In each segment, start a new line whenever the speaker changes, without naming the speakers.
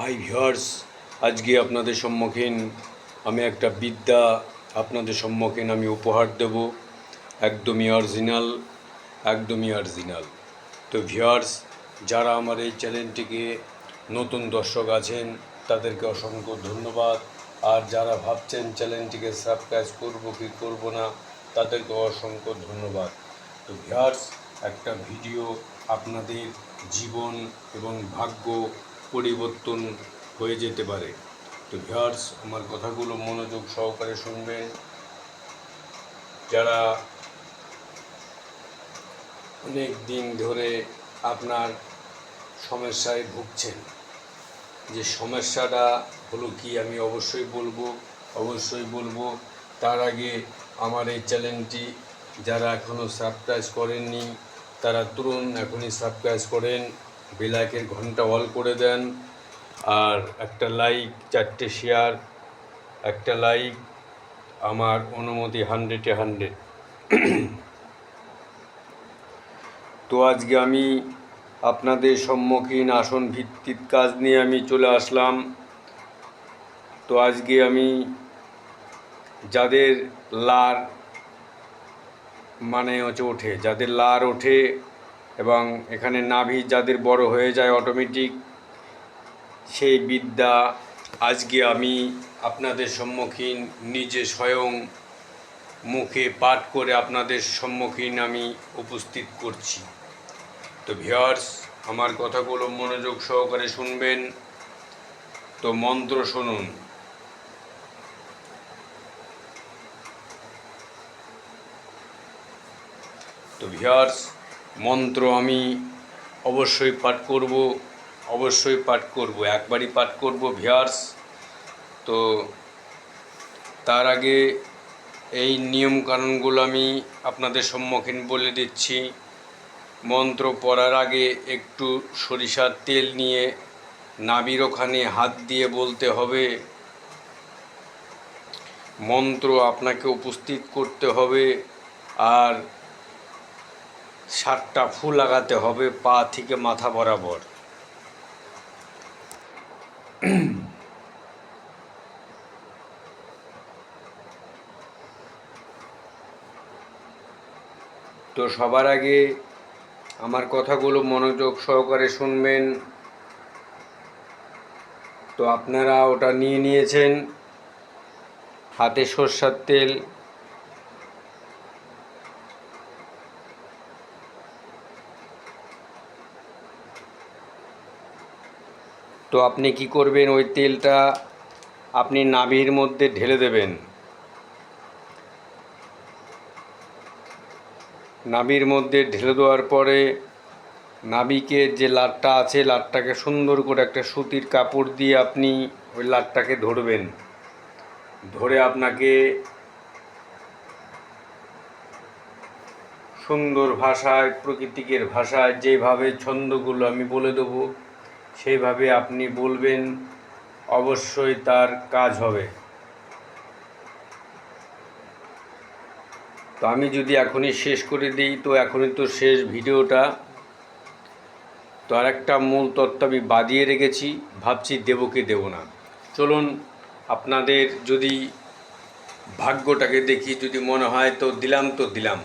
Hi viewers আজকে আপনাদের সম্মুখীন আমি একটা বিদ্যা আপনাদের সম্মুখীন আমি উপহার দেব। একদমই অরিজিনাল একদমই অরিজিনাল তো ভিউয়ার্স যারা আমার এই চ্যানেলটিকে নতুন দর্শক আছেন, তাদেরকে অসংখ্য ধন্যবাদ। আর যারা ভাবছেন চ্যানেলটিকে সাবস্ক্রাইব করব কি করব না, তাদেরকে অসংখ্য ধন্যবাদ। তো ভিউয়ার্স একটা ভিডিও আপনাদের জীবন এবং ভাগ্য পরিবর্তন হয়ে যেতে পারে। তো ভিউয়ার্স, আমার কথাগুলো মনোযোগ সহকারে শুনবেন। যারা অনেক দিন ধরে আপনার সমস্যায় ভুগছেন, যে সমস্যাটা হলো কি আমি অবশ্যই বলব অবশ্যই বলব, তার আগে আমার এই চ্যানেলটি যারা এখনও সাবস্ক্রাইব করেননি, তারা তুরুন এখনই সাবস্ক্রাইব করেন। বেলাইকের ঘণ্টা অল করে দেন, আর একটা লাইক, চারটে শেয়ার, একটা লাইক, আমার অনুমতি হান্ড্রেডে হান্ড্রেড। তো আজকে আমি আপনাদের সম্মুখীন আসন ভিত্তিক কাজ নিয়ে আমি চলে আসলাম। তো আজকে আমি যাদের লার মানে হচ্ছে ওঠে, যাদের লার ওঠে এবং এখানে নাভি যাদের বড় হয়ে যায় অটোমেটিক সেই বিদ্যা আজকে আমি আপনাদের সম্মুখীন, নিজে স্বয়ং মুখে পাঠ করে আপনাদের সম্মুখীন আমি উপস্থিত করছি। তো ভিওয়ার্স আমার কথাগুলো মনোযোগ সহকারে শুনবেন। তো মন্ত্র শুনুন। তো ভিওয়ার্স মন্ত্র আমি অবশ্যই পাঠ করব, অবশ্যই পাঠ করব, একবারই পাঠ করব ভিওয়ার্স তো তার আগে এই নিয়মকানুনগুলো আমি আপনাদের সম্মুখীন বলে দিচ্ছি। মন্ত্র পড়ার আগে একটু সরিষার তেল নিয়ে নাবির ওখানে হাত দিয়ে বলতে হবে। মন্ত্র আপনাকে উপস্থিত করতে হবে। আর সাতটা ফুল লাগাতে হবে, পা থেকে মাথা বরাবর। তো সবার আগে আমার কথাগুলো মনোযোগ সহকারে শুনবেন। তো আপনারা ওটা নিয়ে নিয়েছেন। হাতে সর্ষার তেল তো আপনি কি করবেন? ওই তেলটা আপনি নাভির মধ্যে ঢেলে দেবেন। নাভির মধ্যে ঢেলে দেওয়ার পরে নাভিকে যে লাটটা আছে, লাটটাকে সুন্দর করে একটা সুতির কাপড় দিয়ে আপনি ওই লাটটাকে ধরবেন। ধরে আপনাকে সুন্দর ভাষায়, প্রকৃতিকের ভাষায় যেভাবে ছন্দগুলো আমি বলে দেবো সেইভাবে আপনি বলবেন, অবশ্যই তার কাজ হবে। তো আমি যদি এখনই শেষ করে দিই, তো এখনই তো শেষ ভিডিওটা। তো আর একটা মূল তত্ত্ব আমি বাদিয়ে রেখেছি, ভাবছি দেবো কি দেবো না। চলুন, আপনাদের যদি ভাগ্যটাকে দেখি, যদি মনে হয় তো দিলাম তো দিলাম।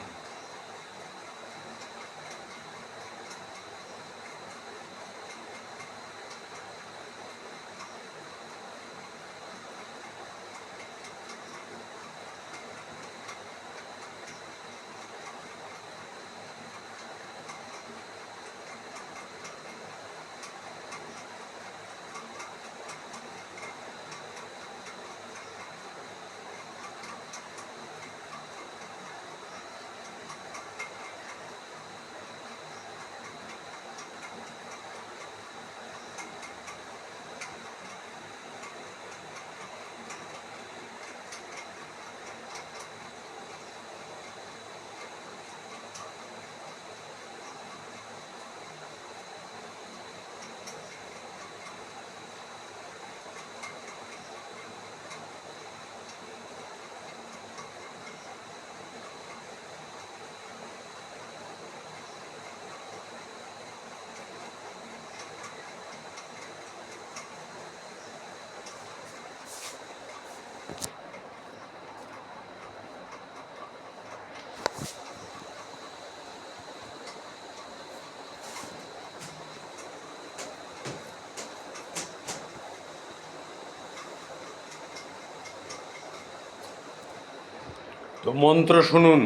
তো মন্ত্র শুনুন।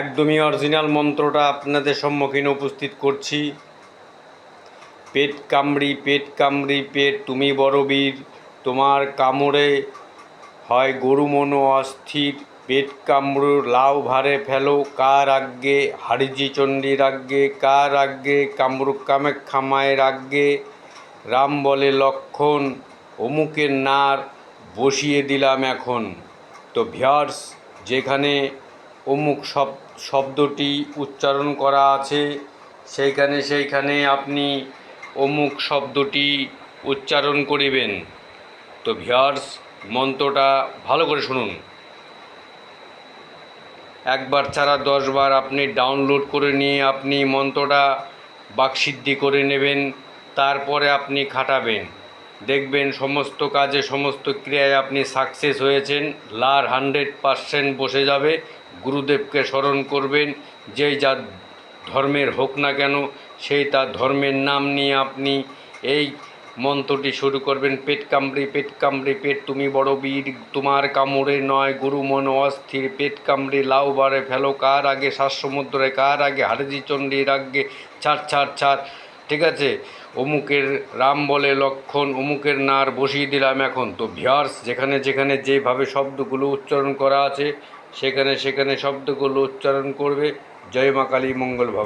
একদমই অরিজিনাল মন্ত্রটা আপনাদের সম্মুখীন উপস্থিত করছি। পেট কামড়ি পেট কামড়ি, পেট, তুমি বড় বীর, তোমার কামড়ে হয় গরু মনো অস্থির, পেট কামড়ু লাউ ভারে ফেলো, কার আজ্ঞে হারিজি চণ্ডীর আজ্ঞে কার আজ্ঞে কামরূপ কামাখ্যা মায়ের আজ্ঞে রাম বলে লক্ষণ, অমুকের নার বসিয়ে দিলাম এখন। তো ভিয়ার্স যেখানে অমুক শব শব্দটি উচ্চারণ করা আছে, সেইখানে সেইখানে আপনি অমুক শব্দটি উচ্চারণ করিবেন। তো ভিয়ার্স মন্ত্রটা ভালো করে শুনুন। একবার ছাড়া দশবার আপনি ডাউনলোড করে নিয়ে আপনি মন্ত্রটা বাকসিদ্ধি করে নেবেন, তারপরে আপনি খাটাবেন। দেখবেন সমস্ত কাজে সমস্ত ক্রিয়ায় আপনি সাকসেস হয়েছেন, লার হান্ড্রেড পারসেন্ট বসে যাবে, গুরুদেবকে স্মরণ করবেন, যেই যা ধর্মের হোক না কেন, সেই তার ধর্মের নাম নিয়ে আপনি এই মন্ত্রটি শুরু করবেন, পেট কামড়ে পেট কামড়ে, পেট তুমি বড় বীর, তোমার কামড়ে নয়, গুরু মন অস্থির, পেট কামড়ে লাউ বারে ফেলো, কার আগে শ্বাস সমুদ্রে, কার আগে হারজি চণ্ডীর আগে, ছাড় ছাড় ছাড়, ঠিক আছে? অমুকের রাম বলে লক্ষণ, অমুকের নার বসিয়ে দিলাম এখন। তো ভিয়ার্স, যেখানে যেখানে যেভাবে শব্দগুলো উচ্চারণ করা আছে, সেখানে সেখানে শব্দগুলো উচ্চারণ করবে। জয় মা কালী, মঙ্গল ভব